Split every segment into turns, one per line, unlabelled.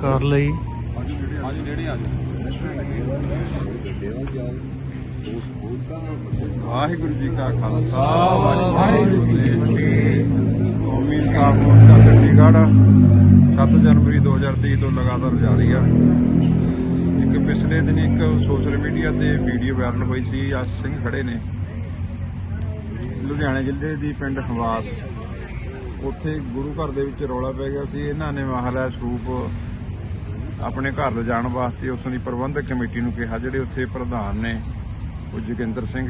ਕਰ
ਲਈ।
ਵਾਹਿਗੁਰੂ ਜੀ ਕਾ ਖਾਲਸਾ ਵਾਹਿਗੁਰੂ ਜੀ ਕੀ ਕੌਮੀ ਕਾਫ ਮੋਰਚਾ ਚੰਡੀਗੜ੍ਹ 7 ਜਨਵਰੀ 2023 ਤੋਂ ਲਗਾਤਾਰ ਜਾਰੀ ਆ। ਇੱਕ ਪਿਛਲੇ ਦਿਨ ਇੱਕ ਸੋਸ਼ਲ ਮੀਡੀਆ ਤੇ ਵੀਡੀਓ ਵਾਇਰਲ ਹੋਈ ਸੀ ਅਸ ਸਿੰਘ ਖੜੇ ਨੇ। ਲੁਧਿਆਣਾ ਜ਼ਿਲ੍ਹੇ ਦੀ ਪਿੰਡ ਹਵਾਸ। ਉੱਥੇ ਗੁਰੂ ਘਰ ਦੇ ਵਿੱਚ ਰੌਲਾ ਪੈ ਗਿਆ ਸੀ। ਇਹਨਾਂ ਨੇ ਮਹਾਰਾਜ ਸਰੂਪ ਆਪਣੇ ਘਰ ਲਿਜਾਣ ਵਾਸਤੇ ਉੱਥੋਂ ਦੀ ਪ੍ਰਬੰਧਕ ਕਮੇਟੀ ਨੂੰ ਕਿਹਾ ਜਿਹੜੇ ਉੱਥੇ ਪ੍ਰਧਾਨ ਨੇ ਉਹ ਜੋਗਿੰਦਰ ਸਿੰਘ।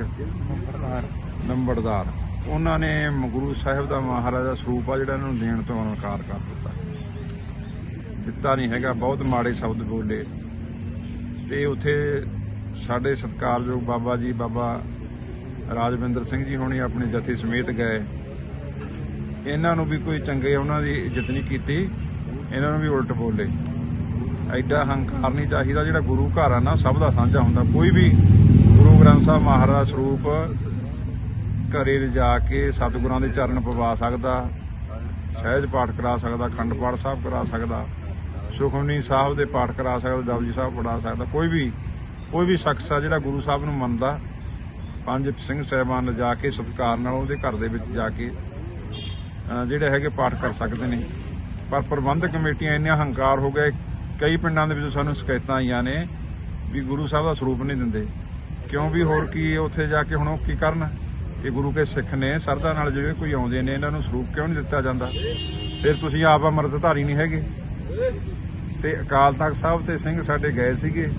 ਨੰਬਰਦਾਰ। ਉਹਨਾਂ ਨੇ ਗੁਰੂ ਸਾਹਿਬ ਦਾ ਮਹਾਰਾਜਾ ਸਰੂਪ ਆ ਜਿਹੜਾ ਇਹਨੂੰ ਦੇਣ ਤੋਂ ਇਨਕਾਰ ਕਰ ਦਿੱਤਾ। ਦਿੱਤਾ ਨਹੀਂ ਹੈਗਾ ਬਹੁਤ ਮਾੜੇ ਸ਼ਬਦ ਬੋਲੇ। ਤੇ ਉੱਥੇ ਸਾਡੇ ਸਤਿਕਾਰਯੋਗ ਬਾਬਾ ਜੀ ਬਾਬਾ ਰਾਜਵਿੰਦਰ ਸਿੰਘ ਜੀ ਹੋਣੀ ਆਪਣੇ ਜਥੇ ਸਮੇਤ ਗਏ। ਇਹਨਾਂ ਨੂੰ ਵੀ ਕੋਈ ਚੰਗੇ ਉਹਨਾਂ ਦੀ ਇੱਜ਼ਤ ਨਹੀਂ ਕੀਤੀ। ਇਹਨਾਂ ਨੂੰ ਵੀ ਉਲਟ ਬੋਲੇ। ਐਡਾ ਹੰਕਾਰ ਨਹੀਂ ਚਾਹੀਦਾ, ਜਿਹੜਾ ਗੁਰੂ ਘਰ ਆ ਨਾ, ਸਭ ਦਾ ਸਾਂਝਾ ਹੁੰਦਾ। ਕੋਈ ਵੀ ਗੁਰੂ ਗ੍ਰੰਥ ਸਾਹਿਬ ਮਹਾਰਾਜ ਸਰੂਪ ਘਰੇ ਲਿਜਾ ਕੇ ਸਤਿਗੁਰਾਂ ਦੇ ਚਰਨ ਪਵਾ ਸਕਦਾ, ਸਹਿਜ ਪਾਠ ਕਰਾ ਸਕਦਾ ਖੰਡ ਪਾਠ ਸਾਹਿਬ ਕਰਾ ਸਕਦਾ, ਸੁਖਮਨੀ ਸਾਹਿਬ ਦੇ ਪਾਠ ਕਰਾ ਸਕਦਾ ਜਪਜੀ ਸਾਹਿਬ ਪੜਾ ਸਕਦਾ, ਕੋਈ ਵੀ ਕੋਈ ਵੀ ਸ਼ਖਸ ਆ ਜਿਹੜਾ ਗੁਰੂ ਸਾਹਿਬ ਨੂੰ ਮੰਨਦਾ ਪੰਜ ਸਿੰਘ ਸਹਿਬਾਨ ਲਿਜਾ ਕੇ ਸਤਿਕਾਰ ਨਾਲ ਉਹਦੇ ਘਰ ਦੇ ਵਿੱਚ ਜਾ ਕੇ ਜਿਹੜੇ ਹੈਗੇ ਪਾਠ ਕਰ ਸਕਦੇ ਨੇ। ਪਰ ਪ੍ਰਬੰਧਕ ਕਮੇਟੀਆਂ ਇੰਨੀਆਂ ਹੰਕਾਰ ਹੋ ਗਏ, ਕਈ ਪਿੰਡਾਂ ਦੇ ਵਿੱਚ ਸਾਨੂੰ ਸ਼ਿਕਾਇਤਾਂ ਆਈਆਂ ਨੇ ਵੀ ਗੁਰੂ ਸਾਹਿਬ ਦਾ ਸਰੂਪ ਨਹੀਂ ਦਿੰਦੇ। ਕਿਉਂ ਵੀ ਹੋਰ ਕੀ ਉੱਥੇ ਜਾ ਕੇ ਹੁਣ ਉਹ ਕੀ ਕਰਨ? ਕਿ ਗੁਰੂ ਕੇ ਸਿੱਖ ਨੇ ਸਰਦਾ ਨਾਲ ਜਿਹੜੇ ਕੋਈ ਆਉਂਦੇ ਨੇ, ਇਹਨਾਂ ਨੂੰ ਸਰੂਪ ਕਿਉਂ ਨਹੀਂ ਦਿੱਤਾ ਜਾਂਦਾ? ਫਿਰ ਤੁਸੀਂ ਆਪ ਅੰਮ੍ਰਿਤਧਾਰੀ ਨਹੀਂ ਹੈਗੇ। ਤੇ ਅਕਾਲ ਤਖਤ ਸਾਹਿਬ ਤੇ ਸਿੰਘ ਸਾਡੇ ਗਏ ਸੀਗੇ।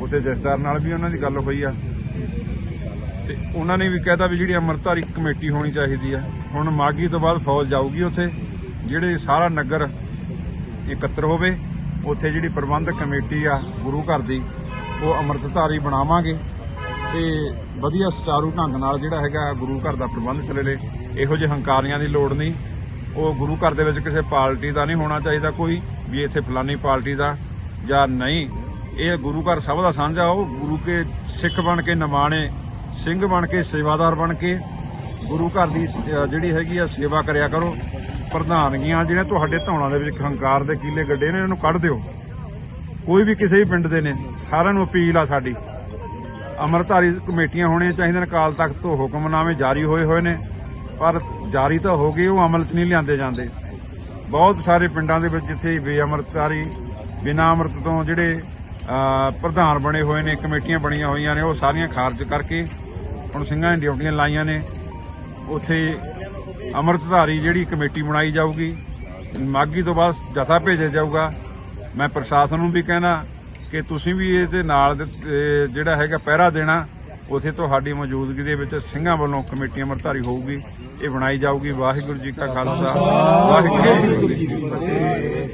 ਉੱਥੇ ਜਸਦਾਰ ਨਾਲ ਵੀ ਉਹਨਾਂ ਦੀ ਗੱਲ ਹੋਈ ਆ। ਤੇ ਉਹਨਾਂ ਨੇ ਵੀ ਕਹਿਤਾ ਵੀ ਜਿਹੜੀ ਅੰਮ੍ਰਿਤਧਾਰੀ ਕਮੇਟੀ ਹੋਣੀ ਚਾਹੀਦੀ ਆ। ਹੁਣ ਮਾਗੀ ਤੋਂ ਬਾਅਦ ਫੌਜ ਜਾਊਗੀ ਉੱਥੇ, ਜਿਹੜੇ ਸਾਰਾ ਨਗਰ ਇਕੱਤਰ ਹੋਵੇ, ਉੱਥੇ ਜਿਹੜੀ ਪ੍ਰਬੰਧਕ ਕਮੇਟੀ ਆ ਗੁਰੂ ਘਰ ਦੀ, ਉਹ ਅੰਮ੍ਰਿਤਧਾਰੀ ਬਣਾਵਾਂਗੇ ਤੇ ਵਧੀਆ ਸੁਚਾਰੂ ਢੰਗ ਨਾਲ ਜਿਹੜਾ ਹੈਗਾ ਗੁਰੂ ਘਰ ਦਾ ਪ੍ਰਬੰਧ ਚੱਲੇ ਇਹੋ ਜਿਹੇ ਹੰਕਾਰੀਆਂ ਦੀ ਲੋੜ ਨਹੀਂ। ਉਹ ਗੁਰੂ ਘਰ ਦੇ ਵਿੱਚ ਕਿਸੇ ਪਾਰਟੀ ਦਾ ਨਹੀਂ ਹੋਣਾ ਚਾਹੀਦਾ ਕੋਈ, ਵੀ ਇੱਥੇ ਫਲਾਨੀ ਪਾਰਟੀ ਦਾ ਜਾਂ ਨਹੀਂ। ਇਹ ਗੁਰੂ ਘਰ ਸਭ ਦਾ ਸਾਂਝਾ, ਉਹ ਗੁਰੂ ਕੇ ਸਿੱਖ ਬਣ ਕੇ ਨਿਮਾਣੇ ਸਿੰਘ ਬਣ ਕੇ, ਸੇਵਾਦਾਰ ਬਣ ਕੇ, ਗੁਰੂ ਘਰ ਦੀ ਜਿਹੜੀ ਹੈਗੀ ਆ, ਸੇਵਾ ਕਰਿਆ ਕਰੋ। ਪ੍ਰਧਾਨਗੀਆਂ ਜਿਹੜੇ ਤੁਹਾਡੇ ਧੌਣਾ ਦੇ ਵਿੱਚ ਹੰਕਾਰ ਦੇ ਕੀਲੇ ਗੱਡੇ ਨੇ, ਇਹਨਾਂ ਨੂੰ ਕੱਢ ਦਿਓ। ਕੋਈ ਵੀ ਕਿਸੇ ਵੀ ਪਿੰਡ ਦੇ ਨੇ, ਸਾਰਿਆਂ ਨੂੰ ਅਪੀਲ ਆ ਸਾਡੀ। ਅਮਰਧਾਰੀ ਕਮੇਟੀਆਂ ਹੋਣੀਆਂ ਚਾਹੀਦੀਆਂ ਨੇ ਕਾਲ ਤਖਤ ਤੋਂ ਹੁਕਮਨਾਮੇ ਜਾਰੀ ਹੋਏ ਹੋਏ ਨੇ। ਪਰ ਜਾਰੀ ਤਾਂ ਹੋ ਗਏ, ਉਹ ਅਮਲ 'ਚ ਨਹੀਂ ਲਿਆਂਦੇ ਜਾਂਦੇ। ਬਹੁਤ ਸਾਰੇ ਪਿੰਡਾਂ ਦੇ ਵਿੱਚ ਜਿੱਥੇ ਬੇਅਮਰਤਾਰੀ ਬਿਨਾਂ ਅੰਮ੍ਰਿਤ ਤੋਂ ਜਿਹੜੇ ਪ੍ਰਧਾਨ ਬਣੇ ਹੋਏ ਨੇ, ਕਮੇਟੀਆਂ ਬਣੀਆਂ ਹੋਈਆਂ ਨੇ, ਉਹ ਸਾਰੀਆਂ ਖਾਰਜ ਕਰਕੇ ਹੁਣ ਸਿੰਘਾਂ ਦੀਆਂ ਡਿਊਟੀਆਂ ਲਾਈਆਂ ਨੇ। ਉੱਥੇ ਅੰਮ੍ਰਿਤਧਾਰੀ ਜਿਹੜੀ ਕਮੇਟੀ ਬਣਾਈ ਜਾਊਗੀ ਮਾਗੀ ਤੋਂ ਬਾਅਦ ਜਥਾ ਭੇਜਿਆ ਜਾਊਗਾ। ਮੈਂ ਪ੍ਰਸ਼ਾਸਨ ਨੂੰ ਵੀ ਕਹਿਣਾ ਕਿ ਤੁਸੀਂ ਵੀ ਇਹਦੇ ਨਾਲ ਜਿਹੜਾ ਹੈਗਾ ਪਹਿਰਾ ਦੇਣਾ, ਉਥੇ ਤੁਹਾਡੀ ਮੌਜੂਦਗੀ ਦੇ ਵਿੱਚ ਸਿੰਘਾਂ ਵੱਲੋਂ ਕਮੇਟੀ ਅੰਮ੍ਰਿਤਧਾਰੀ ਹੋਊਗੀ, ਇਹ ਬਣਾਈ ਜਾਊਗੀ। ਵਾਹਿਗੁਰੂ ਜੀ ਕਾ ਖਾਲਸਾ। ਵਾਹਿਗੁਰੂ ਜੀ ਕੀ ਫਤਿਹ।